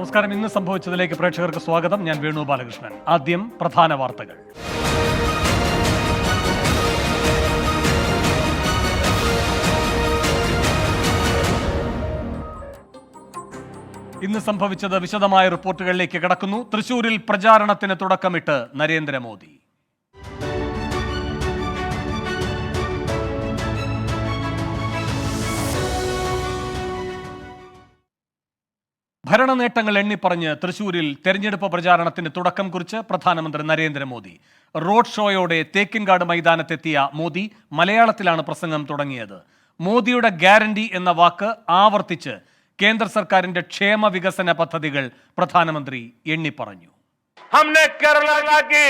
നമസ്കാരം. ഇന്ന് സംഭവിച്ചതിലേക്ക് പ്രേക്ഷകർക്ക് സ്വാഗതം. ഞാൻ വേണു ബാലകൃഷ്ണൻ. ആദ്യം പ്രധാന വാർത്തകൾ. ഇന്ന് സംഭവിച്ചത് വിശദമായ റിപ്പോർട്ടുകളിലേക്ക് കടക്കുന്നു. തൃശൂരിൽ പ്രചാരണത്തിന് തുടക്കമിട്ട് നരേന്ദ്രമോദി. ഭരണ നേട്ടങ്ങൾ എണ്ണിപ്പറഞ്ഞ് തൃശൂരിൽ തെരഞ്ഞെടുപ്പ് പ്രചാരണത്തിന് തുടക്കം കുറിച്ച് പ്രധാനമന്ത്രി നരേന്ദ്രമോദി റോഡ് ഷോയോടെ തേക്കിൻകാട് മൈതാനത്തെത്തിയ മോദി മലയാളത്തിലാണ് പ്രസംഗം തുടങ്ങിയത് മോദിയുടെ ഗ്യാരണ്ടി എന്ന വാക്ക് ആവർത്തിച്ച് കേന്ദ്ര സർക്കാരിന്റെ ക്ഷേമ വികസന പദ്ധതികൾ പ്രധാനമന്ത്രി എണ്ണിപ്പറഞ്ഞു हमने केरला की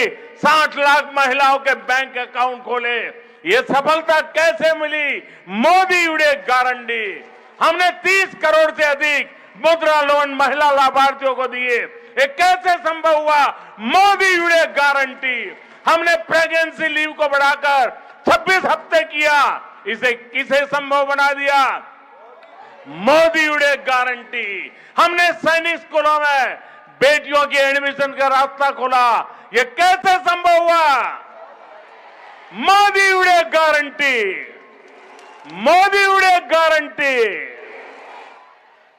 60 लाख महिलाओं के बैंक अकाउंट खोले ये सफलता कैसे मिली मोदी उड़े गारंटी हमने 30 करोड़ से अधिक मुद्रा लोन महिला लाभार्थियों को दिए। ये कैसे संभव हुआ? मोदी उड़े गारंटी। हमने प्रेगनेंसी लीव को बढ़ाकर 26 हफ़्ते किया। इसे किसे संभव बना दिया? मोदी उड़े गारंटी। हमने सैनिक स्कूलों में बेटियों की एडमिशन का रास्ता खोला। ये कैसे संभव हुआ? मोदी उड़े गारंटी। मोदी उड़े गारंटी।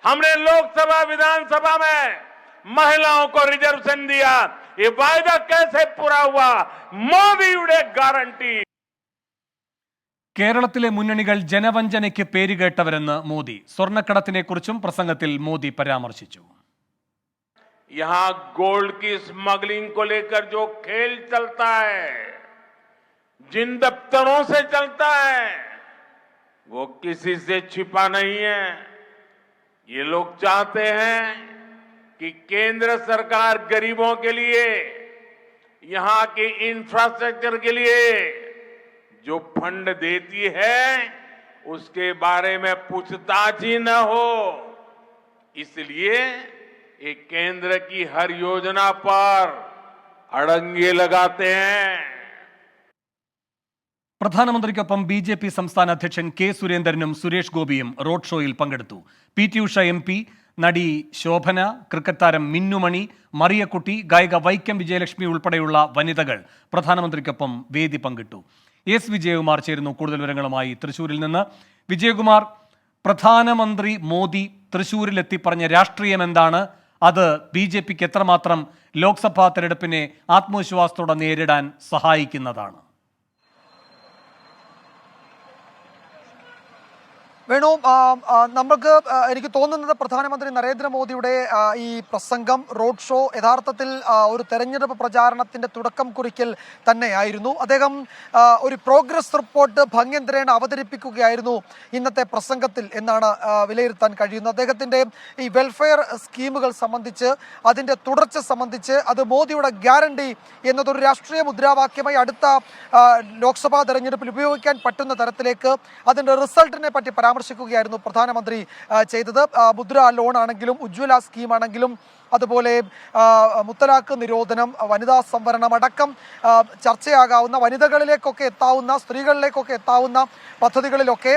हमने लोकसभा विधानसभा में महिलाओं को रिजर्वेशन दिया ये वायदा कैसे पूरा हुआ मोदी उड़े गारंटी കേരളത്തിലെ മുന്നണികൾ ജനവഞ്ചനയ്ക്ക് പേരുകേട്ടവരെന്ന് മോദി സ്വർണ്ണക്കടത്തിനെക്കുറിച്ചും പ്രസംഗത്തിൽ മോദി പരാമർശിച്ചു यहां गोल्ड की स्मगलिंग को लेकर जो खेल चलता है जिन दफ्तरों से चलता है वो किसी से छिपा नहीं है ये लोग चाहते हैं कि केंद्र सरकार गरीबों के लिए यहां के इंफ्रास्ट्रक्चर के लिए जो फंड देती है उसके बारे में पूछताछ ही न हो इसलिए ये केंद्र की हर योजना पर अड़ंगे लगाते हैं പ്രധാനമന്ത്രിക്കൊപ്പം ബി ജെ പി സംസ്ഥാന അധ്യക്ഷൻ കെ സുരേന്ദ്രനും സുരേഷ് ഗോപിയും റോഡ് ഷോയിൽ പങ്കെടുത്തു P T Usha M P നടി ശോഭന ക്രിക്കറ്റ് താരം മിന്നുമണി മറിയക്കുട്ടി ഗായിക വൈക്കം വിജയലക്ഷ്മി ഉൾപ്പെടെയുള്ള വനിതകൾ പ്രധാനമന്ത്രിക്കൊപ്പം വേദി പങ്കിട്ടു. എസ് വിജയകുമാർ ചേരുന്നു കൂടുതൽ വിവരങ്ങളുമായി തൃശൂരിൽ നിന്ന്. വിജയകുമാർ പ്രധാനമന്ത്രി മോദി തൃശൂരിലെത്തി പറഞ്ഞ രാഷ്ട്രീയം എന്താണ്? അത് ബി ജെ പിക്ക് എത്രമാത്രം ലോക്സഭാ തെരഞ്ഞെടുപ്പിനെ ആത്മവിശ്വാസത്തോടെ നേരിടാൻ സഹായിക്കുന്നതാണ്. വേണു നമുക്ക് എനിക്ക് തോന്നുന്നത് പ്രധാനമന്ത്രി നരേന്ദ്രമോദിയുടെ ഈ പ്രസംഗം റോഡ് ഷോ യഥാർത്ഥത്തിൽ ഒരു തെരഞ്ഞെടുപ്പ് പ്രചാരണത്തിന്റെ തുടക്കം കുറിക്കൽ തന്നെയായിരുന്നു. അദ്ദേഹം ഒരു പ്രോഗ്രസ് റിപ്പോർട്ട് ഭംഗ്യന്തരേണ അവതരിപ്പിക്കുകയായിരുന്നു ഇന്നത്തെ പ്രസംഗത്തിൽ എന്നാണ് വിലയിരുത്താൻ കഴിയുന്നത്. അദ്ദേഹത്തിന്റെ ഈ വെൽഫെയർ സ്കീമുകൾ സംബന്ധിച്ച് അതിന്റെ തുടർച്ച സംബന്ധിച്ച് അത് മോദിയുടെ ഗ്യാരണ്ടി എന്നതൊരു രാഷ്ട്രീയ മുദ്രാവാക്യമായി അടുത്ത ലോക്സഭാ തെരഞ്ഞെടുപ്പിൽ ഉപയോഗിക്കാൻ പറ്റുന്ന തരത്തിലേക്ക് അതിന്റെ റിസൾട്ടിനെ പറ്റി പരാമർശിക്കുകയായിരുന്നു പ്രധാനമന്ത്രി ചെയ്തത്. മുദ്ര ലോൺ ആണെങ്കിലും ഉജ്ജ്വല സ്കീം ആണെങ്കിലും അതുപോലെ മുത്തലാഖ് നിരോധനം വനിതാ സംവരണം അടക്കം ചർച്ചയാകാവുന്ന വനിതകളിലേക്കൊക്കെ എത്താവുന്ന സ്ത്രീകളിലേക്കൊക്കെ എത്താവുന്ന പദ്ധതികളിലൊക്കെ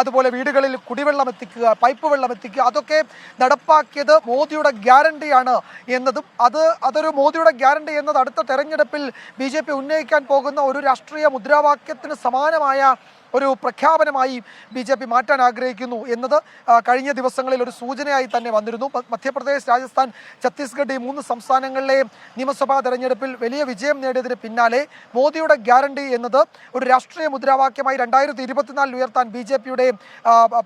അതുപോലെ വീടുകളിൽ കുടിവെള്ളം എത്തിക്കുക പൈപ്പ് വെള്ളം എത്തിക്കുക അതൊക്കെ നടപ്പാക്കിയത് മോദിയുടെ ഗ്യാരണ്ടിയാണ് എന്നതും അത് അതൊരു മോദിയുടെ ഗ്യാരണ്ടി എന്നത് അടുത്ത തെരഞ്ഞെടുപ്പിൽ ബി ഉന്നയിക്കാൻ പോകുന്ന ഒരു രാഷ്ട്രീയ മുദ്രാവാക്യത്തിന് സമാനമായ ഒരു പ്രഖ്യാപനമായി ബി ജെ പി മാറ്റാൻ ആഗ്രഹിക്കുന്നു എന്നത് കഴിഞ്ഞ ദിവസങ്ങളിൽ ഒരു സൂചനയായി തന്നെ വന്നിരുന്നു. മധ്യപ്രദേശ് രാജസ്ഥാൻ ഛത്തീസ്ഗഡ് ഈ മൂന്ന് സംസ്ഥാനങ്ങളിലെ നിയമസഭാ തെരഞ്ഞെടുപ്പിൽ വലിയ വിജയം നേടിയതിന് പിന്നാലെ മോദിയുടെ ഗ്യാരണ്ടി എന്നത് ഒരു രാഷ്ട്രീയ മുദ്രാവാക്യമായി രണ്ടായിരത്തി ഇരുപത്തിനാലിൽ ഉയർത്താൻ ബി ജെ പിയുടെ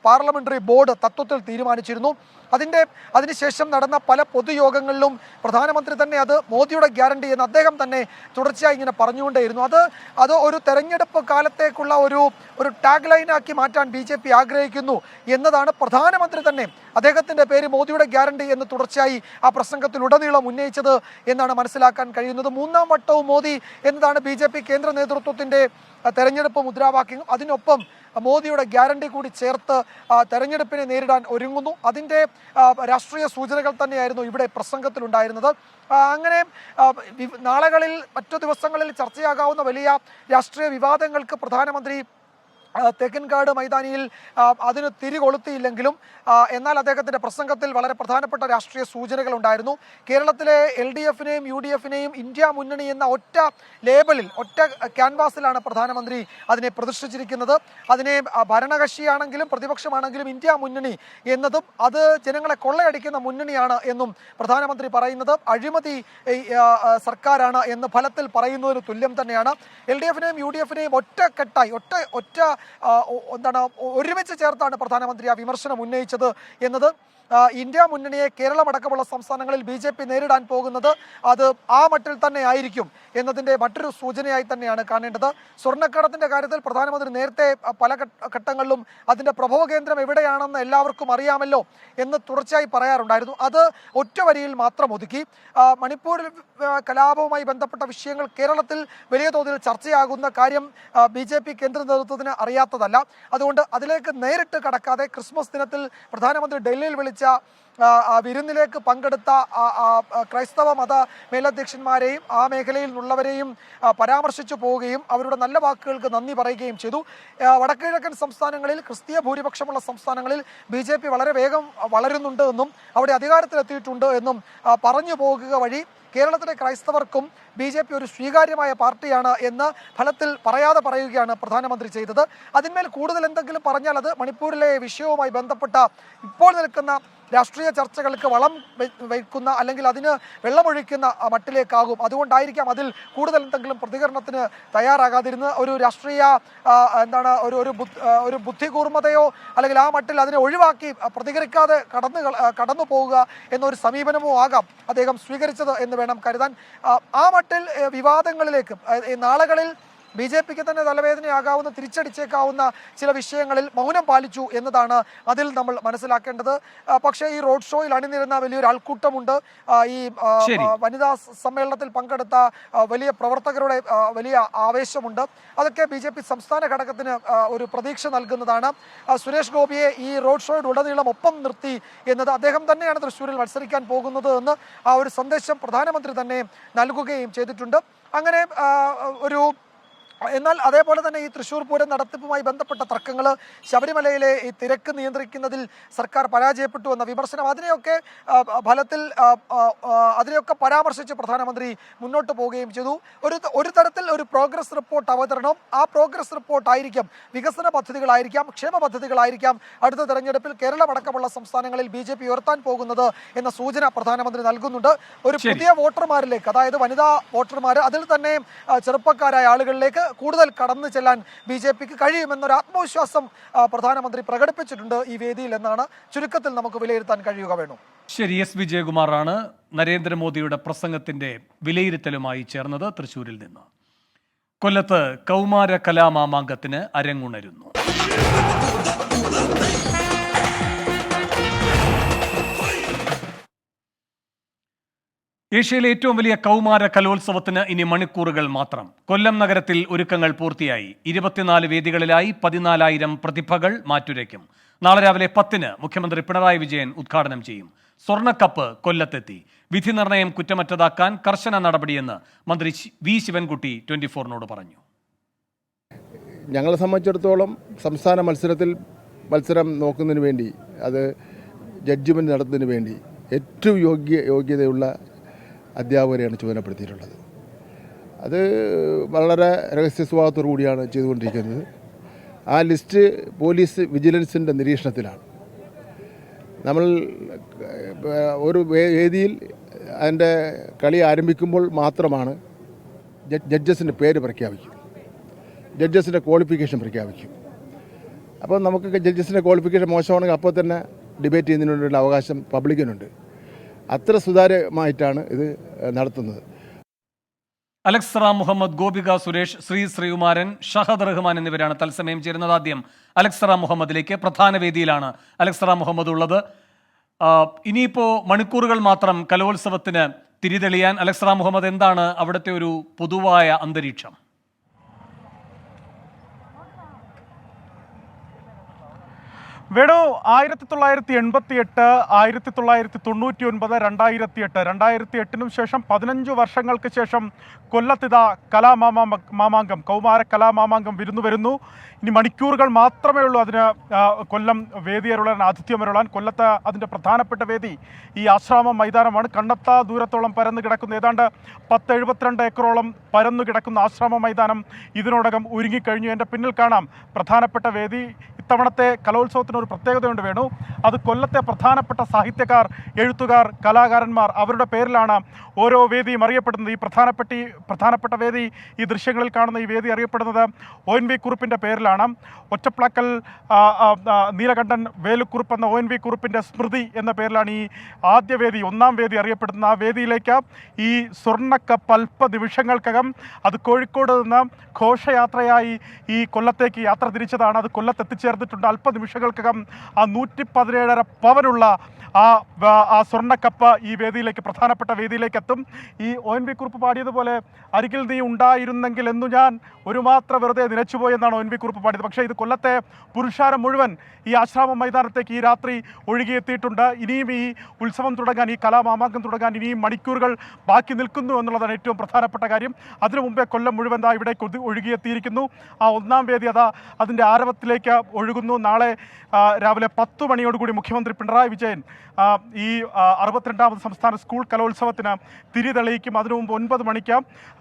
പാർലമെന്ററി ബോർഡ് തത്വത്തിൽ തീരുമാനിച്ചിരുന്നു. അതിന്റെ അതിനുശേഷം നടന്ന പല പൊതുയോഗങ്ങളിലും പ്രധാനമന്ത്രി തന്നെ അത് മോദിയുടെ ഗ്യാരണ്ടി എന്ന് അദ്ദേഹം തന്നെ തുടർച്ചയായി ഇങ്ങനെ പറഞ്ഞുകൊണ്ടേയിരുന്നു. അത് അത് ഒരു തെരഞ്ഞെടുപ്പ് കാലത്തേക്കുള്ള ഒരു ഒരു ടാഗ് ലൈനാക്കി മാറ്റാൻ ബി ആഗ്രഹിക്കുന്നു എന്നതാണ് പ്രധാനമന്ത്രി തന്നെ അദ്ദേഹത്തിന്റെ പേര് മോദിയുടെ ഗ്യാരണ്ടി എന്ന് തുടർച്ചയായി ആ പ്രസംഗത്തിൽ ഉടനീളം ഉന്നയിച്ചത് എന്നാണ് മനസ്സിലാക്കാൻ കഴിയുന്നത്. മൂന്നാം വട്ടവും മോദി എന്നതാണ് ബി കേന്ദ്ര നേതൃത്വത്തിന്റെ തെരഞ്ഞെടുപ്പ് മുദ്രാവാക്യം അതിനൊപ്പം മോദിയുടെ ഗ്യാരണ്ടി കൂടി ചേർത്ത് തെരഞ്ഞെടുപ്പിനെ നേരിടാൻ ഒരുങ്ങുന്നു. അതിന്റെ രാഷ്ട്രീയ സൂചനകൾ തന്നെയായിരുന്നു ഇവിടെ പ്രസംഗത്തിലുണ്ടായിരുന്നത്. അങ്ങനെ നാളുകളിൽ മറ്റു ദിവസങ്ങളിൽ ചർച്ചയാകാവുന്ന വലിയ രാഷ്ട്രീയ വിവാദങ്ങൾക്ക് പ്രധാനമന്ത്രി തേക്കിൻകാട് മൈതാനിയിൽ അതിന് തിരികൊളുത്തിയില്ലെങ്കിലും എന്നാൽ അദ്ദേഹത്തിന്റെ പ്രസംഗത്തിൽ വളരെ പ്രധാനപ്പെട്ട രാഷ്ട്രീയ സൂചനകൾ ഉണ്ടായിരുന്നു. കേരളത്തിലെ എൽ ഡി എഫിനെയും യു ഡി എഫിനെയും ഇന്ത്യ മുന്നണി എന്ന ഒറ്റ ലേബലിൽ ഒറ്റ ക്യാൻവാസിലാണ് പ്രധാനമന്ത്രി അതിനെ പ്രതിഷ്ഠിച്ചിരിക്കുന്നത്. അതിനെ ഭരണകക്ഷിയാണെങ്കിലും പ്രതിപക്ഷമാണെങ്കിലും ഇന്ത്യ മുന്നണി എന്നതും അത് ജനങ്ങളെ കൊള്ളയടിക്കുന്ന മുന്നണിയാണ് എന്നും പ്രധാനമന്ത്രി പറയുന്നത്. അഴിമതി സർക്കാരാണ് എന്ന് ഫലത്തിൽ പറയുന്നതിന് തുല്യം തന്നെയാണ്. എൽ ഡി എഫിനെയും യു ഡി എഫിനെയും ഒറ്റക്കെട്ടായി ഒറ്റ ഒറ്റ എന്താണ് ഒരുമിച്ച് ചേർത്താണ് പ്രധാനമന്ത്രി ആ വിമർശനം ഉന്നയിച്ചത് എന്നത്. ഇന്ത്യ മുന്നണിയെ കേരളമടക്കമുള്ള സംസ്ഥാനങ്ങളിൽ ബി ജെ പി നേരിടാൻ പോകുന്നത് അത് ആ മട്ടിൽ തന്നെ ആയിരിക്കും എന്നതിന്റെ മറ്റൊരു സൂചനയായി തന്നെയാണ് കാണേണ്ടത്. സ്വർണക്കടത്തിന്റെ കാര്യത്തിൽ പ്രധാനമന്ത്രി നേരത്തെ പല ഘട്ടങ്ങളിലും അതിന്റെ പ്രഭവ കേന്ദ്രം എവിടെയാണെന്ന് എല്ലാവർക്കും അറിയാമല്ലോ എന്ന് തുടർച്ചയായി പറയാറുണ്ടായിരുന്നു. അത് ഒറ്റ വരിയിൽ മാത്രം ഒതുക്കി. മണിപ്പൂരിൽ കലാപവുമായി ബന്ധപ്പെട്ട വിഷയങ്ങൾ കേരളത്തിൽ വലിയ തോതിൽ ചർച്ചയാകുന്ന കാര്യം ബി ജെ പി കേന്ദ്ര നേതൃത്വത്തിന് അറിയാത്തതല്ല. അതുകൊണ്ട് അതിലേക്ക് നേരിട്ട് കടക്കാതെ ക്രിസ്മസ് ദിനത്തിൽ പ്രധാനമന്ത്രി ഡൽഹിയിൽ വിളിച്ച ആ വിരുന്നിലേക്ക് പങ്കെടുത്ത ക്രൈസ്തവ മത മേലധ്യക്ഷന്മാരെയും ആ മേഖലയിൽ നിന്നുള്ളവരെയും പരാമർശിച്ചു പോവുകയും അവരുടെ നല്ല വാക്കുകൾക്ക് നന്ദി പറയുകയും ചെയ്തു. വടക്കിഴക്കൻ സംസ്ഥാനങ്ങളിൽ ക്രിസ്തീയ ഭൂരിപക്ഷമുള്ള സംസ്ഥാനങ്ങളിൽ ബി വളരെ വേഗം വളരുന്നുണ്ട് എന്നും അവിടെ അധികാരത്തിലെത്തിയിട്ടുണ്ട് എന്നും പറഞ്ഞു പോകുക വഴി കേരളത്തിലെ ക്രൈസ്തവർക്കും ബി ജെ പി ഒരു സ്വീകാര്യമായ പാർട്ടിയാണ് എന്ന് ഫലത്തിൽ പറയാതെ പറയുകയാണ് പ്രധാനമന്ത്രി ചെയ്തത്. അതിന്മേൽ കൂടുതൽ എന്തെങ്കിലും പറഞ്ഞാൽ അത് മണിപ്പൂരിലെ വിഷയവുമായി ബന്ധപ്പെട്ട ഇപ്പോൾ നിൽക്കുന്ന രാഷ്ട്രീയ ചർച്ചകൾക്ക് വളം വയ്ക്കുന്ന അല്ലെങ്കിൽ അതിന് വെള്ളമൊഴിക്കുന്ന മട്ടിലേക്കാകും. അതുകൊണ്ടായിരിക്കാം അതിൽ കൂടുതൽ എന്തെങ്കിലും പ്രതികരണത്തിന് തയ്യാറാകാതിരുന്ന് ഒരു രാഷ്ട്രീയ എന്താണ് ഒരു ഒരു ഒരു ബുദ്ധികൂർമ്മതയോ അല്ലെങ്കിൽ ആ മട്ടിൽ അതിനെ ഒഴിവാക്കി പ്രതികരിക്കാതെ കടന്നു കടന്നു പോവുക എന്നൊരു സമീപനമോ ആകാം അദ്ദേഹം സ്വീകരിച്ചത് എന്ന് വേണം കരുതാൻ. ആ, മട്ടിൽ വിവാദങ്ങളിലേക്കും നാളുകളിൽ ബി ജെ പിക്ക് തന്നെ തലവേദനയാകാവുന്ന തിരിച്ചടിച്ചേക്കാവുന്ന ചില വിഷയങ്ങളിൽ മൗനം പാലിച്ചു എന്നതാണ് അതിൽ നമ്മൾ മനസ്സിലാക്കേണ്ടത്. പക്ഷേ ഈ റോഡ് ഷോയിൽ അണിനിരുന്ന വലിയൊരു ആൾക്കൂട്ടമുണ്ട് ഈ വനിതാ സമ്മേളനത്തിൽ പങ്കെടുത്ത വലിയ പ്രവർത്തകരുടെ വലിയ ആവേശമുണ്ട്. അതൊക്കെ ബി ജെ പി സംസ്ഥാന ഘടകത്തിന് ഒരു പ്രതീക്ഷ നൽകുന്നതാണ്. സുരേഷ് ഗോപിയെ ഈ റോഡ് ഷോയുടെ ഉടനീളം ഒപ്പം നിർത്തി എന്നത് അദ്ദേഹം തന്നെയാണ് തൃശ്ശൂരിൽ മത്സരിക്കാൻ പോകുന്നത് എന്ന് ആ ഒരു സന്ദേശം പ്രധാനമന്ത്രി തന്നെ നൽകുകയും ചെയ്തിട്ടുണ്ട്. അങ്ങനെ ഒരു എന്നാൽ അതേപോലെ തന്നെ ഈ തൃശ്ശൂർ പൂരം നടത്തിപ്പുമായി ബന്ധപ്പെട്ട തർക്കങ്ങൾ ശബരിമലയിലെ ഈ തിരക്ക് നിയന്ത്രിക്കുന്നതിൽ സർക്കാർ പരാജയപ്പെട്ടു എന്ന വിമർശനം അതിനെയൊക്കെ ഫലത്തിൽ അതിനെയൊക്കെ പരാമർശിച്ച് പ്രധാനമന്ത്രി മുന്നോട്ട് പോവുകയും ചെയ്തു. ഒരു ഒരു തരത്തിൽ ഒരു പ്രോഗ്രസ് റിപ്പോർട്ട് അവതരണം ആ പ്രോഗ്രസ് റിപ്പോർട്ട് ആയിരിക്കാം വികസന പദ്ധതികളായിരിക്കാം ക്ഷേമ പദ്ധതികളായിരിക്കാം അടുത്ത തെരഞ്ഞെടുപ്പിൽ കേരളമടക്കമുള്ള സംസ്ഥാനങ്ങളിൽ ബി ജെ പി ഉയർത്താൻ പോകുന്നത് എന്ന സൂചന പ്രധാനമന്ത്രി നൽകുന്നുണ്ട്. ഒരു പുതിയ വോട്ടർമാരിലേക്ക് അതായത് വനിതാ വോട്ടർമാർ അതിൽ തന്നെ ചെറുപ്പക്കാരായ ആളുകളിലേക്ക് കൂടുതൽ കടന്നു ചെല്ലാൻ ബി ജെ പിക്ക് കഴിയുമെന്നൊരു ആത്മവിശ്വാസം പ്രധാനമന്ത്രി പ്രകടിപ്പിച്ചിട്ടുണ്ട് ഈ വേദിയിൽ എന്നാണ് ചുരുക്കത്തിൽ നമുക്ക് വിലയിരുത്താൻ കഴിയുക വേണു. ശരി എസ് വിജയകുമാറാണ് നരേന്ദ്രമോദിയുടെ പ്രസംഗത്തിന്റെ വിലയിരുത്തലുമായി ചേർന്നത്. തൃശൂരിൽ നിന്ന് കൊല്ലത്ത് കൗമാര കലാമാമാങ്കത്തിന് അരങ്ങുണരുന്നു. ഏഷ്യയിലെ ഏറ്റവും വലിയ കൗമാര കലോത്സവത്തിന് ഇനി മണിക്കൂറുകൾ മാത്രം. കൊല്ലം നഗരത്തിൽ ഒരുക്കങ്ങൾ പൂർത്തിയായി. ഇരുപത്തിനാല് വേദികളിലായി പതിനാലായിരം പ്രതിഭകൾ മാറ്റുരയ്ക്കും. നാളെ രാവിലെ പത്തിന് മുഖ്യമന്ത്രി പിണറായി വിജയൻ ഉദ്ഘാടനം ചെയ്യും. സ്വർണക്കപ്പ് കൊല്ലത്തെത്തി. വിധി നിർണയം കുറ്റമറ്റതാക്കാൻ കർശന നടപടിയെന്ന് മന്ത്രി വി ശിവൻകുട്ടി ട്വന്റി ഫോറിനോട് പറഞ്ഞു. ഞങ്ങളെ സംബന്ധിച്ചിടത്തോളം സംസ്ഥാന മത്സരത്തിൽ മത്സരം നോക്കുന്നതിന് വേണ്ടി അത് ജഡ്ജ്മെന്റ് നടത്തുന്നതിന് വേണ്ടി ഏറ്റവും യോഗ്യ യോഗ്യതയുള്ള അധ്യാപകരെയാണ് ചുമതലപ്പെടുത്തിയിട്ടുള്ളത്. അത് വളരെ രഹസ്യ സ്വഭാവത്തോടു കൂടിയാണ് ചെയ്തുകൊണ്ടിരിക്കുന്നത്. ആ ലിസ്റ്റ് പോലീസ് വിജിലൻസിന്റെ നിരീക്ഷണത്തിലാണ്. നമ്മൾ ഒരു വേദിയിൽ അതിന്റെ കളി ആരംഭിക്കുമ്പോൾ മാത്രമാണ് ജഡ്ജസിന്റെ പേര് പ്രഖ്യാപിക്കും. ജഡ്ജസിന്റെ ക്വാളിഫിക്കേഷൻ പ്രഖ്യാപിക്കും. അപ്പോൾ നമുക്ക് ജഡ്ജസിന്റെ ക്വാളിഫിക്കേഷൻ മോശമാണെങ്കിൽ അപ്പോൾ തന്നെ ഡിബേറ്റ് ചെയ്യുന്നതിനുള്ള അവകാശം പബ്ലിക്കിനുണ്ട്. അത്ര സുതാര്യമായിട്ടാണ് ഇത് നടത്തുന്നത്. അലക്സ് റാം മുഹമ്മദ് ഗോപിക സുരേഷ് ശ്രീ ശ്രീകുമാരൻ ഷഹദ് റഹ്മാൻ എന്നിവരാണ് തത്സമയം ചേരുന്നത് ആദ്യം. അലക്സ് റാം മുഹമ്മദിലേക്ക് പ്രധാന വേദിയിലാണ് അലക്സ് റാം മുഹമ്മദ് ഉള്ളത്. ഇനിയിപ്പോൾ ഇനിയിപ്പോ മണിക്കൂറുകൾ മാത്രം കലോത്സവത്തിന് തിരിതെളിയാൻ അലക്സ് റാം മുഹമ്മദ് എന്താണ് അവിടുത്തെ ഒരു പൊതുവായ അന്തരീക്ഷം? വേണു ആയിരത്തി തൊള്ളായിരത്തി എൺപത്തി എട്ട് ആയിരത്തി തൊള്ളായിരത്തി തൊണ്ണൂറ്റി ഒൻപത് രണ്ടായിരത്തി എട്ട് രണ്ടായിരത്തി എട്ടിനും ശേഷം പതിനഞ്ച് വർഷങ്ങൾക്ക് ശേഷം കൊല്ലത്തിത കലാമാമാ മാമാങ്കം കൗമാര കലാമാമാങ്കം വിരുന്നു വരുന്നു. ഇനി മണിക്കൂറുകൾ മാത്രമേ ഉള്ളൂ അതിന് കൊല്ലം വേദിയരുളാൻ ആതിഥ്യമരുളാൻ കൊല്ലത്ത് അതിന്റെ പ്രധാനപ്പെട്ട വേദി ഈ ആശ്രാമം മൈതാനമാണ്. കണ്ണത്ത ദൂരത്തോളം പരന്നു കിടക്കുന്ന. ഏതാണ്ട് പത്ത് എഴുപത്തിരണ്ട് ഏക്കറോളം പരന്നു കിടക്കുന്ന ആശ്രാമ മൈതാനം ഇതിനോടകം ഒരുങ്ങിക്കഴിഞ്ഞു. എന്റെ പിന്നിൽ കാണാം പ്രധാനപ്പെട്ട വേദി. ഇത്തവണത്തെ കലോത്സവത്തിന് ഒരു പ്രത്യേകതയുണ്ട് വേണു. അത് കൊല്ലത്തെ പ്രധാനപ്പെട്ട സാഹിത്യക്കാർ എഴുത്തുകാർ കലാകാരന്മാർ അവരുടെ പേരിലാണ് ഓരോ വേദിയും അറിയപ്പെടുന്നത്. ഈ പ്രധാനപ്പെട്ട പ്രധാനപ്പെട്ട വേദി ഈ ദൃശ്യങ്ങളിൽ കാണുന്ന ഈ വേദി അറിയപ്പെടുന്നത് ഒ എൻ വി കുറുപ്പിന്റെ പേരിലാണ്. ഒറ്റപ്ലാക്കൽ നീലകണ്ഠൻ വേലുക്കുറുപ്പ് എന്ന ഒ എൻ വി കുറുപ്പിന്റെ സ്മൃതി എന്ന പേരിലാണ് ഈ ആദ്യ വേദി ഒന്നാം വേദി അറിയപ്പെടുന്ന ആ വേദിയിലേക്ക് ഈ സ്വർണക്കപ്പ് അല്പ നിമിഷങ്ങൾക്കകം അത് കോഴിക്കോട് നിന്ന് ഘോഷയാത്രയായി ഈ കൊല്ലത്തേക്ക് യാത്ര തിരിച്ചതാണ്. അത് കൊല്ലത്ത് എത്തിച്ചേർന്നിട്ടുണ്ട് അല്പ നിമിഷങ്ങൾക്കകം ആ നൂറ്റി പതിനേഴര പവനുള്ള ആ ആ സ്വർണക്കപ്പ് ഈ വേദിയിലേക്ക് പ്രധാനപ്പെട്ട വേദിയിലേക്ക് എത്തും ഈ ഒ എൻ വി കുറിപ്പ് പാടിയതുപോലെ അരികിൽ നീ ഉണ്ടായിരുന്നെങ്കിൽ എന്നു ഞാൻ ഒരു മാത്ര വെറുതെ നിലച്ചുപോയി എന്നാണ് ഒ എൻ വി കുറിപ്പ് പാടിയത്. പക്ഷേ ഇത് കൊല്ലത്തെ പുരുഷാരം മുഴുവൻ ഈ ആശ്രാമ മൈതാനത്തേക്ക് ഈ രാത്രി ഒഴുകിയെത്തിയിട്ടുണ്ട്. ഇനിയും ഈ ഉത്സവം തുടങ്ങാൻ ഈ കലാമാമാങ്കം തുടങ്ങാൻ ഇനിയും മണിക്കൂറുകൾ ബാക്കി നിൽക്കുന്നു എന്നുള്ളതാണ് ഏറ്റവും പ്രധാനപ്പെട്ട കാര്യം. അതിനു മുമ്പേ കൊല്ലം മുഴുവൻ ദാ ഇവിടെ ഒഴുകിയെത്തിയിരിക്കുന്നു. ആ ഒന്നാം വേദി അതാ അതിന്റെ ആരവത്തിലേക്ക് ഒഴുകുന്നു. നാളെ രാവിലെ പത്തു മണിയോടുകൂടി മുഖ്യമന്ത്രി പിണറായി വിജയൻ ഈ അറുപത്തിരണ്ടാമത് സംസ്ഥാന സ്കൂൾ കലോത്സവത്തിന് തിരി തെളിയിക്കും അതിനു മുമ്പ് ഒൻപത് മണിക്ക്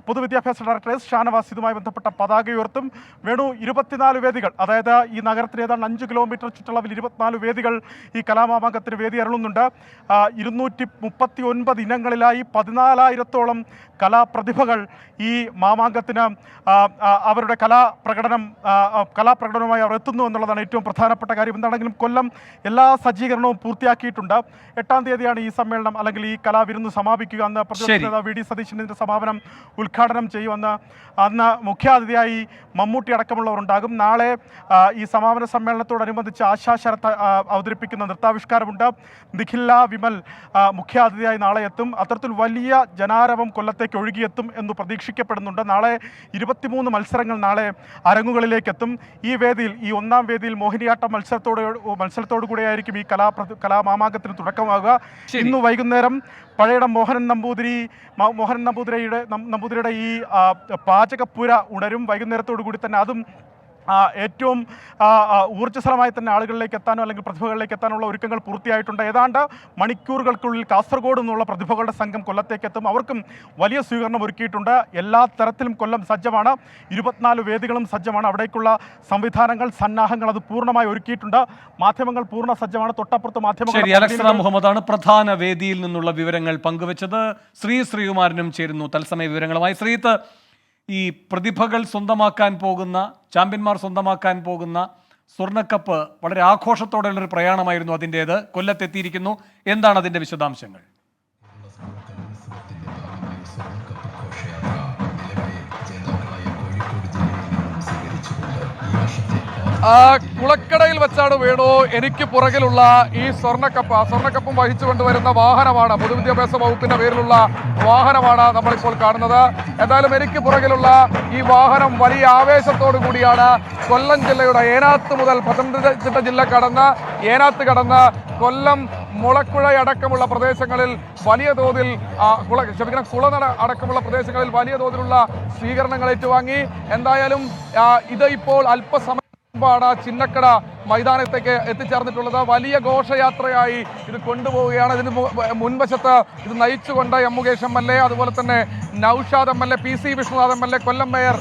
പൊതുവിദ്യാഭ്യാസ ഡയറക്ടർ എസ് ഷാനവാസ് ഇതുമായി ബന്ധപ്പെട്ട പതാക ഉയർത്തും വേണു ഇരുപത്തിനാല് വേദികൾ അതായത് ഈ നഗരത്തിന് ഏതാണ്ട് അഞ്ച് കിലോമീറ്റർ ചുറ്റളവിൽ ഇരുപത്തിനാല് വേദികൾ ഈ കലാമാമാങ്കത്തിന് വേദി അരുളുന്നുണ്ട്. ഇരുന്നൂറ്റി മുപ്പത്തി ഒൻപത് ഇനങ്ങളിലായി പതിനാലായിരത്തോളം കലാപ്രതിഭകൾ ഈ മാമാങ്കത്തിന് അവരുടെ കലാപ്രകടനം കലാപ്രകടനവുമായി അവർ എത്തുന്നു എന്നുള്ളതാണ് ഏറ്റവും പ്രധാനപ്പെട്ട കാര്യം. എന്താണെങ്കിലും കൊല്ലം എല്ലാ സജ്ജീകരണവും പൂർത്തിയാക്കിയിട്ടുണ്ട്. എട്ടാം തീയതിയാണ് ഈ സമ്മേളനം അല്ലെങ്കിൽ ഈ കലാവിരുന്ന് സമാപിക്കുക അന്ന് പ്രതിപക്ഷ നേതാവ് വി ഡി സതീശൻ സമാപനം ഉദ്ഘാടനം ചെയ്യുമെന്ന് അന്ന് മുഖ്യാതിഥിയായി മമ്മൂട്ടി അടക്കമുള്ളവർ ഉണ്ടാകും. നാളെ ഈ സമാപന സമ്മേളനത്തോടനുബന്ധിച്ച് ആശാശരത്ത് അവതരിപ്പിക്കുന്ന നൃത്താവിഷ്കാരമുണ്ട്. നിഖില്ല വിമൽ മുഖ്യാതിഥിയായി നാളെ എത്തും. അത്തരത്തിൽ വലിയ ജനാരവം കൊല്ലത്തേക്ക് ഒഴുകിയെത്തും എന്ന് പ്രതീക്ഷിക്കപ്പെടുന്നുണ്ട്. നാളെ ഇരുപത്തിമൂന്ന് മത്സരങ്ങൾ നാളെ അരങ്ങുകളിലേക്ക് എത്തും. ഈ വേദിയിൽ ഈ ഒന്നാം വേദിയിൽ മോഹിനിയാട്ടം മത്സരത്തോടെ മത്സരത്തോടു കൂടിയായിരിക്കും ഈ കലാ കലാമാമാങ്കത്തിന് തുടക്കമാകുക. ഇന്ന് വൈകുന്നേരം പഴയുടെ മോഹനൻ നമ്പൂതിരി മോഹനൻ നമ്പൂതിരിയുടെ നമ്പൂതിരിയുടെ ഈ പാചകപ്പുര ഉണരും. വൈകുന്നേരത്തോടു കൂടി തന്നെ അതും ഏറ്റവും ഊർജസ്വലമായി തന്നെ ആളുകളിലേക്ക് എത്താനോ അല്ലെങ്കിൽ പ്രതിഭകളിലേക്ക് എത്താനുള്ള ഒരുക്കങ്ങൾ പൂർത്തിയായിട്ടുണ്ട്. ഏതാണ്ട് മണിക്കൂറുകൾക്കുള്ളിൽ കാസർഗോഡ് നിന്നുള്ള പ്രതിഭകളുടെ സംഘം കൊല്ലത്തേക്ക് എത്തും അവർക്കും വലിയ സ്വീകരണം ഒരുക്കിയിട്ടുണ്ട്. എല്ലാ തരത്തിലും കൊല്ലം സജ്ജമാണ്. ഇരുപത്തിനാല് വേദികളും സജ്ജമാണ്. അവിടേക്കുള്ള സംവിധാനങ്ങൾ സന്നാഹങ്ങൾ അത് പൂർണമായി ഒരുക്കിയിട്ടുണ്ട്. മാധ്യമങ്ങൾ പൂർണ സജ്ജമാണ്. തൊട്ടപ്പുറത്ത് മാധ്യമങ്ങൾ അലക്സ മാധ്യമങ്ങൾ മുഹമ്മദാണ് പ്രധാന വേദിയിൽ നിന്നുള്ള വിവരങ്ങൾ പങ്കുവച്ചത്. ശ്രീ ശ്രീകുമാരനും ചേരുന്നു. തത്സമയ വിവരങ്ങളുമായി ശ്രീത്ത് ഈ പ്രതിഭകൾ സ്വന്തമാക്കാൻ പോകുന്ന ചാമ്പ്യന്മാർ സ്വന്തമാക്കാൻ പോകുന്ന സ്വർണക്കപ്പ് വളരെ ആഘോഷത്തോടെയുള്ളൊരു പ്രയാണമായിരുന്നു അതിന്റേത്. കൊല്ലത്തെത്തിയിരിക്കുന്നു. എന്താണ് അതിന്റെ വിശദാംശങ്ങൾ? കുളക്കടയിൽ വെച്ചാണ് വേണു. എനിക്ക് പുറകിലുള്ള ഈ സ്വർണക്കപ്പ് സ്വർണക്കപ്പും വഹിച്ചു കൊണ്ടുവരുന്ന വാഹനമാണ്. പൊതുവിദ്യാഭ്യാസ വകുപ്പിന്റെ പേരിലുള്ള വാഹനമാണ് നമ്മളിപ്പോൾ കാണുന്നത്. എന്തായാലും എനിക്ക് പുറകിലുള്ള ഈ വാഹനം വലിയ ആവേശത്തോടു കൂടിയാണ് കൊല്ലം ജില്ലയുടെ ഏനാത്ത് മുതൽ പത്തനംതിട്ട ജില്ല കടന്ന് ഏനാത്ത് കടന്ന് കൊല്ലം മുളക്കുഴ അടക്കമുള്ള പ്രദേശങ്ങളിൽ വലിയ തോതിൽ കുള ക്ഷമിക്കണം കുളനട അടക്കമുള്ള പ്രദേശങ്ങളിൽ വലിയ തോതിലുള്ള സ്വീകരണങ്ങൾ ഏറ്റുവാങ്ങി. എന്തായാലും ഇത് ഇപ്പോൾ അല്പസമയം മുമ്പാണ് ചിന്നക്കട മൈതാനത്തേക്ക് എത്തിച്ചേർന്നിട്ടുള്ളത്. വലിയ ഘോഷയാത്രയായി ഇത് കൊണ്ടുപോവുകയാണ്. ഇതിന് മുൻവശത്ത് ഇത് നയിച്ചുകൊണ്ട് M Mukesh M L A അതുപോലെ തന്നെ Naushad M L A P C Vishnunath M L A Kollam mayor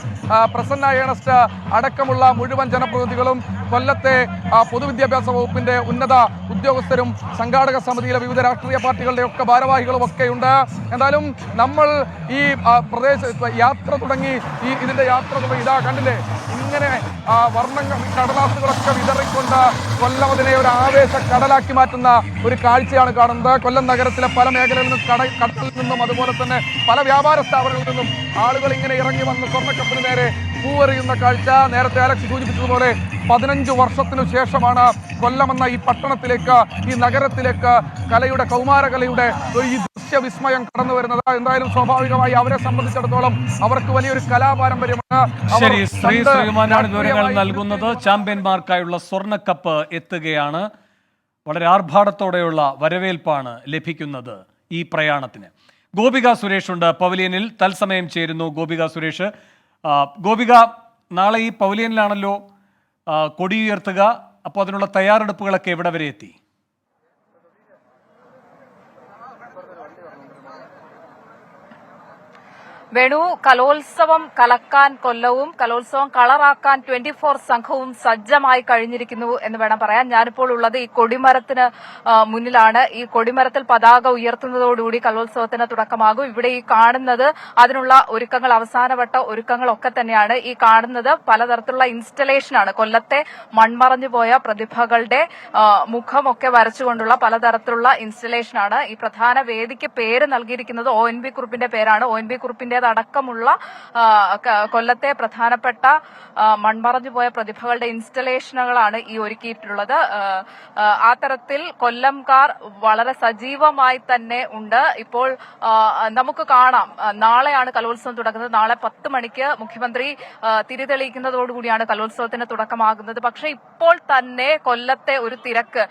Prasanna Ernest അടക്കമുള്ള മുഴുവൻ ജനപ്രതിനിധികളും കൊല്ലത്തെ പൊതുവിദ്യാഭ്യാസ വകുപ്പിന്റെ ഉന്നത ഉദ്യോഗസ്ഥരും സംഘാടക സമിതിയിലെ വിവിധ രാഷ്ട്രീയ പാർട്ടികളുടെ ഒക്കെ ഭാരവാഹികളും ഒക്കെ ഉണ്ട് എന്തായാലും നമ്മൾ ഈ പ്രദേശ യാത്ര തുടങ്ങി ഈ ഇതിന്റെ യാത്ര തുടങ്ങി. ഇതാ കണ്ടില്ലേ? ഇങ്ങനെ വർണങ്ങൾ കടലാസുകളൊക്കെ വിതറിക്കൊണ്ട് കൊല്ലം അതിനെ ഒരു ആവേശ കടലാക്കി മാറ്റുന്ന ഒരു കാഴ്ചയാണ് കാണുന്നത്. കൊല്ലം നഗരത്തിലെ പല മേഖലകളിൽ നിന്നും കട കടലിൽ നിന്നും അതുപോലെ തന്നെ പല വ്യാപാര സ്ഥാപനങ്ങളിൽ നിന്നും ആളുകൾ ഇങ്ങനെ ഇറങ്ങി വന്ന് സ്വർണക്കപ്പിന് നേരെ പൂവെറിയുന്ന കാഴ്ച നേരത്തെ അലക്സ് സൂചിപ്പിച്ചതുപോലെ പതിനഞ്ച് വർഷത്തിനു ശേഷമാണ് കൊല്ലമെന്ന ഈ പട്ടണത്തിലേക്ക് ഈ നഗരത്തിലേക്ക് കലയുടെ കൗമാരകലയുടെ ഒരു ഈ ദൃശ്യവിസ്മയം കടന്നു വരുന്നത്. എന്തായാലും സ്വാഭാവികമായി അവരെ സംബന്ധിച്ചിടത്തോളം അവർക്ക് വലിയൊരു കലാപാരമ്പര്യമാണ്. വിവരങ്ങൾ നൽകുന്നത്. ചാമ്പ്യന്മാർക്കായുള്ള സ്വർണക്കപ്പ് എത്തുകയാണ്. വളരെ ആർഭാടത്തോടെയുള്ള വരവേൽപ്പാണ് ലഭിക്കുന്നത് ഈ പ്രയാണത്തിന്. ഗോപിക സുരേഷ് ഉണ്ട് പവലിയനിൽ. തത്സമയം ചേരുന്നു ഗോപിക സുരേഷ്. ഗോപിക നാളെ ഈ പവലിയനിലാണല്ലോ കൊടിയുയർത്തുക അപ്പോൾ അതിനുള്ള തയ്യാറെടുപ്പുകളൊക്കെ എവിടെ വരെ എത്തി? വേണു കലോത്സവം കലക്കാൻ കൊല്ലവും കലോത്സവം കളറാക്കാൻ ട്വന്റി ഫോർ സംഘവും സജ്ജമായി കഴിഞ്ഞിരിക്കുന്നു എന്ന് വേണം പറയാൻ. ഞാനിപ്പോൾ ഉള്ളത് ഈ കൊടിമരത്തിന് മുന്നിലാണ്. ഈ കൊടിമരത്തിൽ പതാക ഉയർത്തുന്നതോടുകൂടി കലോത്സവത്തിന് തുടക്കമാകും. ഇവിടെ ഈ കാണുന്നത് അതിനുള്ള ഒരുക്കങ്ങൾ അവസാനവട്ട ഒരുക്കങ്ങളൊക്കെ തന്നെയാണ് ഈ കാണുന്നത്. പലതരത്തിലുള്ള ഇൻസ്റ്റലേഷനാണ് കൊല്ലത്തെ മൺമറഞ്ഞു പോയ പ്രതിഭകളുടെ മുഖമൊക്കെ വരച്ചുകൊണ്ടുള്ള പലതരത്തിലുള്ള ഇൻസ്റ്റലേഷനാണ് ഈ പ്രധാന വേദിക്ക് പേര് നൽകിയിരിക്കുന്നത് ഒ എൻ ബി കുറിപ്പിന്റെ പേരാണ്. ഒ എൻ ബി കുറുപ്പിന്റേതടക്കമുള്ള ക- കൊല്ലത്തെ പ്രധാനപ്പെട്ട മൺമറഞ്ഞു പോയ പ്രതിഭകളുടെ ഇൻസ്റ്റലേഷനുകളാണ് ഈ ഒരുക്കിയിട്ടുള്ളത്. ആ, തരത്തിൽ കൊല്ലംകാർ വളരെ സജീവമായി തന്നെ ഉണ്ട്. ഇപ്പോൾ നമുക്ക് കാണാം. നാളെയാണ് കലോത്സവം തുടങ്ങുന്നത്. നാളെ പത്ത് മണിക്ക് മുഖ്യമന്ത്രി തിരിതെളിയിക്കുന്നതോടുകൂടിയാണ് കലോത്സവത്തിന് തുടക്കമാകുന്നത്. പക്ഷേ ഇപ്പോൾ തന്നെ കൊല്ലത്തെ ഒരു തിരക്ക്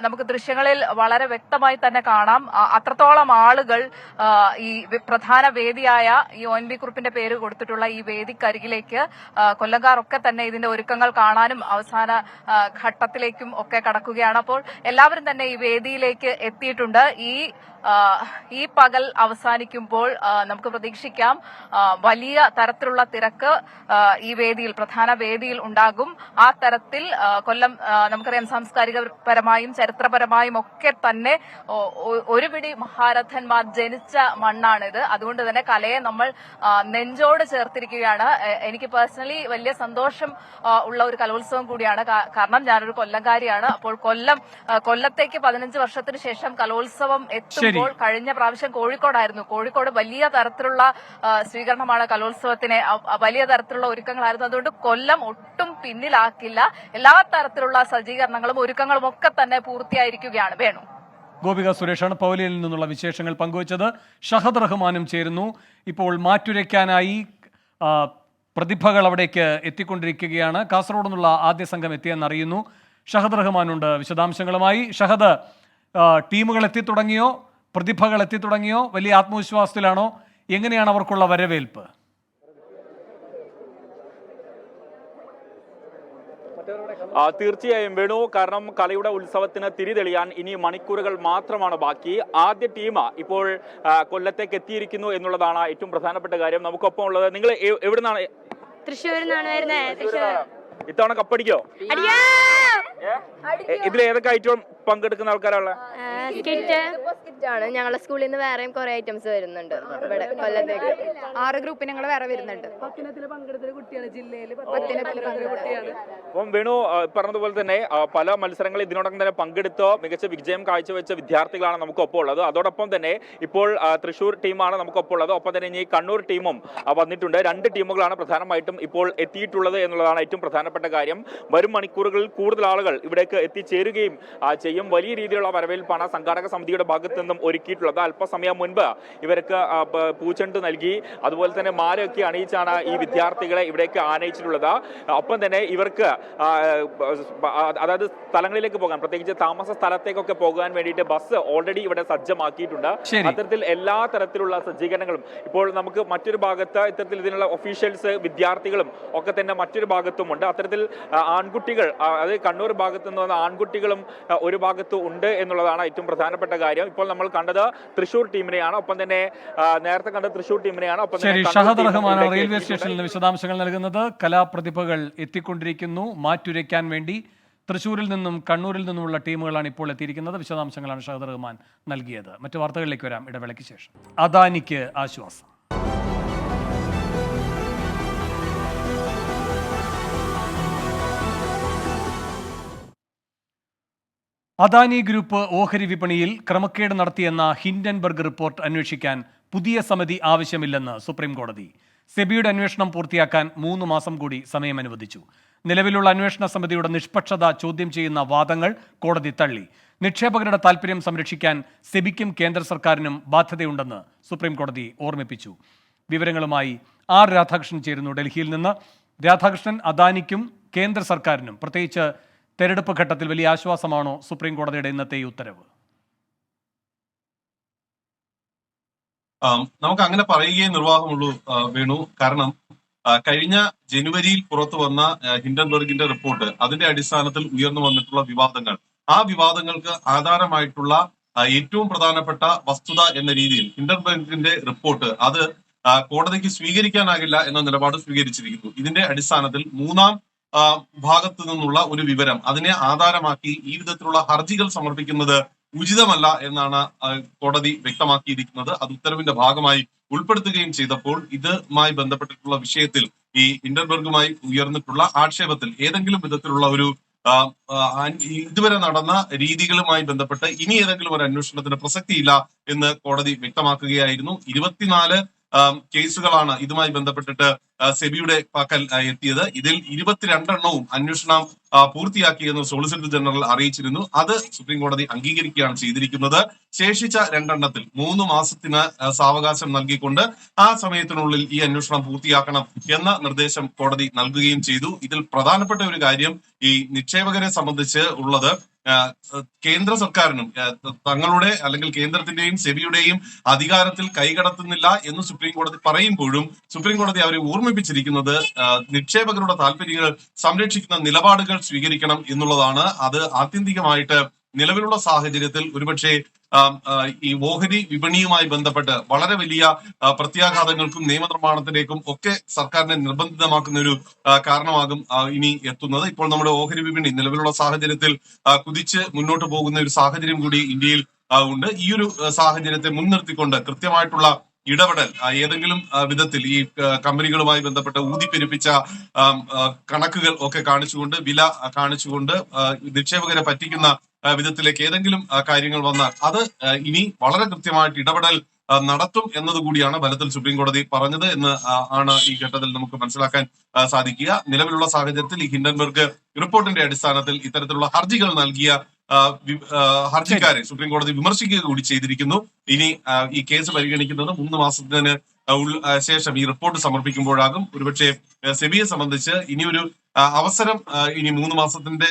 നമുക്ക് ദൃശ്യങ്ങളിൽ വളരെ വ്യക്തമായി തന്നെ കാണാം. അത്രത്തോളം ആളുകൾ ഈ പ്രധാന വേദിയായ ഈ ഒ എൻ ബി കുറിപ്പിന്റെ പേര് കൊടുത്തിട്ടുള്ള ഈ വേദിക്കരികിലേക്ക് ആ, കൊല്ലംകാരൊക്കെ തന്നെ ഇതിന്റെ ഒരുക്കങ്ങൾ കാണാനും അവസാന ഘട്ടത്തിലേക്കും ഒക്കെ കടക്കുകയാണ്. അപ്പോൾ എല്ലാവരും തന്നെ ഈ വേദിയിലേക്ക് എത്തിയിട്ടുണ്ട്. ഈ ഈ പകൽ അവസാനിക്കുമ്പോൾ നമുക്ക് പ്രതീക്ഷിക്കാം വലിയ തരത്തിലുള്ള തിരക്ക് ഈ വേദിയിൽ പ്രധാന വേദിയിൽ ഉണ്ടാകും. ആ തരത്തിൽ കൊല്ലം നമുക്കറിയാം സാംസ്കാരികപരമായും ചരിത്രപരമായും ഒക്കെ തന്നെ ഒ- ഒ- ഒരു പിടി മഹാരഥന്മാർ ജനിച്ച മണ്ണാണിത്. അതുകൊണ്ട് തന്നെ കലയെ നമ്മൾ നെഞ്ചോട് ചേർത്തിരിക്കുകയാണ്. എനിക്ക് പേഴ്സണലി വലിയ സന്തോഷം ഉള്ള ഒരു കലോത്സവം കൂടിയാണ്. കാരണം ഞാനൊരു കൊല്ലംകാരിയാണ്. അപ്പോൾ കൊല്ലം കൊല്ലത്തേക്ക് പതിനഞ്ച് വർഷത്തിന് ശേഷം കലോത്സവം എത്തുമ്പോൾ കഴിഞ്ഞ പ്രാവശ്യം കോഴിക്കോടായിരുന്നു. കോഴിക്കോട് വലിയ തരത്തിലുള്ള സ്വീകരണമാണ് കലോത്സവത്തിന്. വലിയ തരത്തിലുള്ള ഒരുക്കങ്ങളായിരുന്നു. അതുകൊണ്ട് കൊല്ലം ഒട്ടും പിന്നിലാക്കില്ല. എല്ലാ തരത്തിലുള്ള സജ്ജീകരണങ്ങളും ഒരുക്കങ്ങളും ഒക്കെ തന്നെ പൂർത്തിയായിരിക്കുകയാണ്. വേണു. ഗോപിക സുരേഷാണ് പൗലിയിൽ നിന്നുള്ള വിശേഷങ്ങൾ പങ്കുവച്ചത്. ഷഹദ് റഹ്മാനും ചേരുന്നു. ഇപ്പോൾ മാറ്റുരയ്ക്കാനായി പ്രതിഭകൾ അവിടേക്ക് എത്തിക്കൊണ്ടിരിക്കുകയാണ്. കാസർഗോഡ് നിന്നുള്ള ആദ്യ സംഘം എത്തിയെന്നറിയുന്നു. ഷഹദ് റഹ്മാനുണ്ട്. വിശദാംശങ്ങളുമായി. ഷഹദ് ടീമുകൾ എത്തിത്തുടങ്ങിയോ? പ്രതിഭകൾ എത്തിത്തുടങ്ങിയോ? വലിയ ആത്മവിശ്വാസത്തിലാണോ? എങ്ങനെയാണ് അവർക്കുള്ള വരവേൽപ്പ്? തീർച്ചയായും വേണു. കാരണം കലയുടെ ഉത്സവത്തിന് തിരിതെളിയാൻ ഇനി മണിക്കൂറുകൾ മാത്രമാണ് ബാക്കി. ആദ്യ ടീം ഇപ്പോൾ കൊല്ലത്തേക്ക് എത്തിയിരിക്കുന്നു എന്നുള്ളതാണ് ഏറ്റവും പ്രധാനപ്പെട്ട കാര്യം. നമുക്കൊപ്പം ഉള്ളത് നിങ്ങൾ എവിടുന്നാണ്? തൃശ്ശൂരിൽ നിന്നാണ് വരുന്നത് തൃശ്ശൂർ. ഇത്തവണ കപ്പടിക്കോ? ഇതിൽ ഏതൊക്കെ ഐറ്റം പങ്കെടുക്കുന്ന ആൾക്കാരാണ് സ്കിറ്റ്? ആണ് ഞങ്ങളുടെ സ്കൂളിൽ നിന്ന് വേറെയും കുറെ ഐറ്റംസ് വരുന്നുണ്ട്. ഇവിടെ കൊല്ലത്തേക്ക്. ആറ് ഗ്രൂപ്പിന് ഞങ്ങൾ വേറെ വരുന്നുണ്ട്. അപ്പം വേണു പറഞ്ഞതുപോലെ തന്നെ പല മത്സരങ്ങളിൽ ഇതിനോടൊപ്പം തന്നെ പങ്കെടുത്തോ മികച്ച വിജയം കാഴ്ചവെച്ച വിദ്യാർത്ഥികളാണ് നമുക്കൊപ്പം ഉള്ളത്. അതോടൊപ്പം തന്നെ ഇപ്പോൾ തൃശൂർ തൃശ്ശൂർ ടീമാണ് നമുക്കൊപ്പം ഉള്ളത്. ഒപ്പം തന്നെ ഇനി കണ്ണൂർ ടീമും വന്നിട്ടുണ്ട്. രണ്ട് ടീമുകളാണ് പ്രധാനമായിട്ടും ഇപ്പോൾ എത്തിയിട്ടുള്ളത് എന്നുള്ളതാണ് ഏറ്റവും പ്രധാനപ്പെട്ട കാര്യം. വരും മണിക്കൂറുകളിൽ കൂടുതൽ ആളുകൾ ഇവിടേക്ക് എത്തിച്ചേരുകയും ആ, ചെയ്യും വലിയ രീതിയിലുള്ള വരവേൽപ്പാണ് സംഘാടക സമിതിയുടെ ഭാഗത്തു നിന്നും ഒരുക്കിയിട്ടുള്ളത്. അല്പസമയം മുൻപ് ഇവർക്ക് പൂച്ചണ്ട് നൽകി. അതുപോലെ തന്നെ മാലയൊക്കെ അണിയിച്ചാണ് ഈ വിദ്യാർത്ഥികളെ ഇവിടേക്ക് ആനയിച്ചിട്ടുള്ളത്. ഒപ്പം തന്നെ ഇവർക്ക് അതായത് സ്ഥലങ്ങളിലേക്ക് പോകാൻ പ്രത്യേകിച്ച് താമസ സ്ഥലത്തേക്കൊക്കെ പോകാൻ വേണ്ടിയിട്ട് ബസ് ഓൾറെഡി ഇവിടെ സജ്ജമാക്കിയിട്ടുണ്ട്. അത്തരത്തിൽ എല്ലാ തരത്തിലുള്ള സജ്ജീകരണങ്ങളും ഇപ്പോൾ നമുക്ക് മറ്റൊരു ഭാഗത്ത് ഇത്തരത്തിൽ ഇതിനുള്ള ഒഫീഷ്യൽസ് വിദ്യാർത്ഥികളും ഒക്കെ തന്നെ മറ്റൊരു ഭാഗത്തുമുണ്ട്. അത്തരത്തിൽ ആൺകുട്ടികൾ അതായത് അത് കണ്ണൂർ ഭാഗത്തു നിന്ന് വന്ന ആൺകുട്ടികളും ഒരു ഭാഗത്ത് ഉണ്ട് എന്നുള്ളതാണ് ഏറ്റവും പ്രധാനപ്പെട്ട കാര്യം. ഇപ്പോൾ നമ്മൾ കണ്ടത് തൃശൂർ ടീമിനെയാണ്. ഒപ്പം തന്നെ നേരത്തെ കണ്ട തൃശൂർ ടീമിനെയാണ്. ഒപ്പം ശരി ഷഹദ് റഹ്മാൻ റഹ്മാനാണ് റെയിൽവേ സ്റ്റേഷനിൽ നിന്ന് വിശദാംശങ്ങൾ നൽകുന്നത്. കലാപ്രതിഭകൾ എത്തിക്കൊണ്ടിരിക്കുന്നു. മാറ്റുരയ്ക്കാൻ വേണ്ടി തൃശൂരിൽ നിന്നും കണ്ണൂരിൽ നിന്നുമുള്ള ടീമുകളാണ് ഇപ്പോൾ എത്തിയിരിക്കുന്നത്. വിശദാംശങ്ങളാണ് ഷഹദ് റഹ്മാൻ നൽകിയത്. മറ്റു വാർത്തകളിലേക്ക് വരാം. ഇടവേളയ്ക്ക് ശേഷം. അദാനിക്ക് ആശ്വാസം. അദാനി ഗ്രൂപ്പ് ഓഹരി വിപണിയിൽ ക്രമക്കേട് നടത്തിയെന്ന ഹിൻഡൻബർഗ് റിപ്പോർട്ട് അന്വേഷിക്കാൻ പുതിയ സമിതി ആവശ്യമില്ലെന്ന് സുപ്രീം കോടതി സെബിയുടെ അന്വേഷണം പൂർത്തിയാക്കാൻ മൂന്ന് മാസം കൂടി സമയം അനുവദിച്ചു നിലവിലുള്ള അന്വേഷണ സമിതിയുടെ നിഷ്പക്ഷത ചോദ്യം ചെയ്യുന്ന വാദങ്ങൾ കോടതി തള്ളി. നിക്ഷേപകരുടെ താൽപര്യം സംരക്ഷിക്കാൻ സെബിക്കും കേന്ദ്ര സർക്കാരിനും ബാധ്യതയുണ്ടെന്ന് സുപ്രീം കോടതി ഓർമ്മിപ്പിച്ചു. വിവരങ്ങളുമായി ആർ രാധാകൃഷ്ണൻ ചേരുന്നു ഡൽഹിയിൽ നിന്ന്. രാധാകൃഷ്ണൻ അദാനിക്കും കേന്ദ്ര സർക്കാരിനും പ്രത്യേകിച്ച് തെരഞ്ഞെടുപ്പ് ഘട്ടത്തിൽ വലിയ ആശ്വാസമാണോ സുപ്രീം കോടതിയുടെ ഇന്നത്തെ ഈ ഉത്തരവ്? നമുക്ക് അങ്ങനെ പറയുകയേ നിർവാഹമുള്ളൂ വേണു. കാരണം കഴിഞ്ഞ ജനുവരിയിൽ പുറത്തു വന്ന ഹിൻഡൻബർഗിന്റെ റിപ്പോർട്ട് അതിന്റെ അടിസ്ഥാനത്തിൽ ഉയർന്നു വന്നിട്ടുള്ള വിവാദങ്ങൾ. ആ വിവാദങ്ങൾക്ക് ആധാരമായിട്ടുള്ള ഏറ്റവും പ്രധാനപ്പെട്ട വസ്തുത എന്ന രീതിയിൽ ഹിൻഡൻബർഗിന്റെ റിപ്പോർട്ട് അത് കോടതിക്ക് സ്വീകരിക്കാനാകില്ല എന്ന നിലപാട് സ്വീകരിച്ചിരിക്കുന്നു. ഇതിന്റെ അടിസ്ഥാനത്തിൽ മൂന്നാം ഭാഗത്തു നിന്നുള്ള ഒരു വിവരം. അതിനെ ആധാരമാക്കി ഈ വിധത്തിലുള്ള ഹർജികൾ സമർപ്പിക്കുന്നത് ഉചിതമല്ല എന്നാണ് കോടതി വ്യക്തമാക്കിയിരിക്കുന്നത്. അത് ഉത്തരവിന്റെ ഭാഗമായി ഉൾപ്പെടുത്തുകയും ചെയ്തപ്പോൾ ഇതുമായി ബന്ധപ്പെട്ടിട്ടുള്ള വിഷയത്തിൽ ഈ ഇന്റർബർഗുമായി ഉയർന്നിട്ടുള്ള ആക്ഷേപത്തിൽ ഏതെങ്കിലും വിധത്തിലുള്ള ഒരു ഇതുവരെ നടന്ന രീതികളുമായി ബന്ധപ്പെട്ട് ഇനി ഏതെങ്കിലും ഒരു അന്വേഷണത്തിന് പ്രസക്തിയില്ല എന്ന് കോടതി വ്യക്തമാക്കുകയായിരുന്നു. ഇരുപത്തിനാല് കേസുകളാണ് ഇതുമായി ബന്ധപ്പെട്ടിട്ട് സെബിയുടെ പക്കൽ എത്തിയത്. ഇതിൽ ഇരുപത്തിരണ്ടെണ്ണവും അന്വേഷണം പൂർത്തിയാക്കിയെന്ന് സോളിസിറ്റർ ജനറൽ അറിയിച്ചിരുന്നു. അത് സുപ്രീം കോടതി അംഗീകരിക്കുകയാണ് ചെയ്തിരിക്കുന്നത്. ശേഷിച്ച രണ്ടെണ്ണത്തിൽ മൂന്ന് മാസത്തിന് സാവകാശം നൽകിക്കൊണ്ട് ആ സമയത്തിനുള്ളിൽ ഈ അന്വേഷണം പൂർത്തിയാക്കണം എന്ന നിർദ്ദേശം കോടതി നൽകുകയും ചെയ്തു. ഇതിൽ പ്രധാനപ്പെട്ട ഒരു കാര്യം ഈ നിക്ഷേപകരെ സംബന്ധിച്ച് ഉള്ളത് കേന്ദ്ര സർക്കാരിനും തങ്ങളുടെ അല്ലെങ്കിൽ കേന്ദ്രത്തിന്റെയും സെബിയുടെയും അധികാരത്തിൽ കൈകടത്തുന്നില്ല എന്ന് സുപ്രീം കോടതി പറയുമ്പോഴും സുപ്രീം കോടതി അവരെ ഓർമ്മിപ്പിച്ചിരിക്കുന്നത് ആ, നിക്ഷേപകരുടെ താല്പര്യങ്ങൾ സംരക്ഷിക്കുന്ന നിലപാടുകൾ സ്വീകരിക്കണം എന്നുള്ളതാണ്. അത് ആത്യന്തികമായിട്ട് നിലവിലുള്ള സാഹചര്യത്തിൽ ഒരുപക്ഷെ ഈ ഓഹരി വിപണിയുമായി ബന്ധപ്പെട്ട് വളരെ വലിയ പ്രത്യാഘാതങ്ങൾക്കും നിയമനിർമ്മാണത്തിലേക്കും ഒക്കെ സർക്കാരിനെ നിർബന്ധിതമാക്കുന്ന ഒരു കാരണമാകും ഇനി എത്തുന്നത്. ഇപ്പോൾ നമ്മുടെ ഓഹരി വിപണി നിലവിലുള്ള സാഹചര്യത്തിൽ കുതിച്ച് മുന്നോട്ട് പോകുന്ന ഒരു സാഹചര്യം കൂടി ഇന്ത്യയിൽ ഉണ്ട്. ഈ ഒരു സാഹചര്യത്തെ മുൻനിർത്തിക്കൊണ്ട് കൃത്യമായിട്ടുള്ള ഇടപെടൽ ഏതെങ്കിലും വിധത്തിൽ ഈ കമ്പനികളുമായി ബന്ധപ്പെട്ട് ഊതിപ്പെരുപ്പിച്ച കണക്കുകൾ ഒക്കെ കാണിച്ചുകൊണ്ട് വില കാണിച്ചുകൊണ്ട് നിക്ഷേപകരെ പറ്റിക്കുന്ന വിധത്തിലേക്ക് ഏതെങ്കിലും കാര്യങ്ങൾ വന്നാൽ അത് ഇനി വളരെ കൃത്യമായിട്ട് ഇടപെടൽ നടത്തും എന്നതുകൂടിയാണ് ഫലത്തിൽ സുപ്രീം കോടതി പറഞ്ഞത് എന്ന് ആണ് ഈ ഘട്ടത്തിൽ നമുക്ക് മനസ്സിലാക്കാൻ സാധിക്കുക. നിലവിലുള്ള സാഹചര്യത്തിൽ ഈ ഹിൻഡൻബർഗ് റിപ്പോർട്ടിന്റെ അടിസ്ഥാനത്തിൽ ഇത്തരത്തിലുള്ള ഹർജികൾ നൽകിയ ഹർജിക്കാരെ സുപ്രീം കോടതി വിമർശിക്കുക കൂടി ചെയ്തിരിക്കുന്നു. ഇനി ഈ കേസ് പരിഗണിക്കുന്നത് മൂന്ന് മാസത്തിന് ശേഷം ഈ റിപ്പോർട്ട് സമർപ്പിക്കുമ്പോഴാകും. ഒരുപക്ഷെ സെബിയെ സംബന്ധിച്ച് ഇനി ഒരു അവസരം ഇനി മൂന്ന് മാസത്തിന്റെ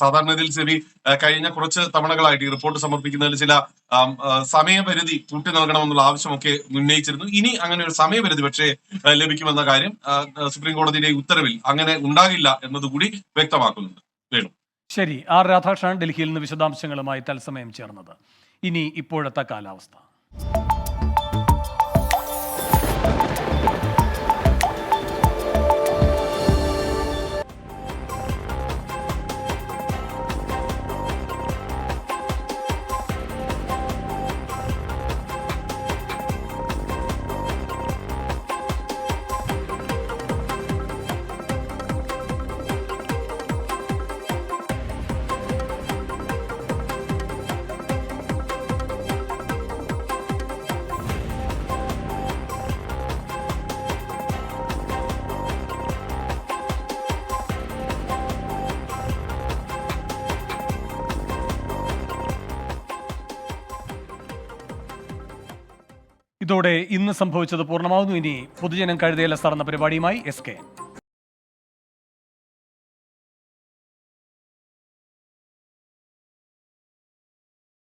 സാധാരണഗതിയിൽ സെബി കഴിഞ്ഞ കുറച്ച് തവണകളായിട്ട് ഈ റിപ്പോർട്ട് സമർപ്പിക്കുന്നതിൽ ചില സമയപരിധി കൂട്ടി നൽകണമെന്നുള്ള ആവശ്യമൊക്കെ ഉന്നയിച്ചിരുന്നു. ഇനി അങ്ങനെ ഒരു സമയപരിധി പക്ഷേ ലഭിക്കുമെന്ന കാര്യം സുപ്രീം കോടതിയുടെ ഉത്തരവിൽ അങ്ങനെ ഉണ്ടാകില്ല എന്നതുകൂടി വ്യക്തമാക്കുന്നുണ്ട്. വേണു. ശരി ആർ രാധാകൃഷ്ണൻ ഡൽഹിയിൽ നിന്ന് വിശദാംശങ്ങളുമായി തത്സമയം ചേർന്നത്. ഇനി ഇപ്പോഴത്തെ കാലാവസ്ഥ. ഇതോടെ ഇന്ന് സംഭവിച്ചത് പൂർണമാകുന്നു ഇനി പൊതുജനം കഴുതയില സാർ പരിപാടിയുമായി എസ് കെ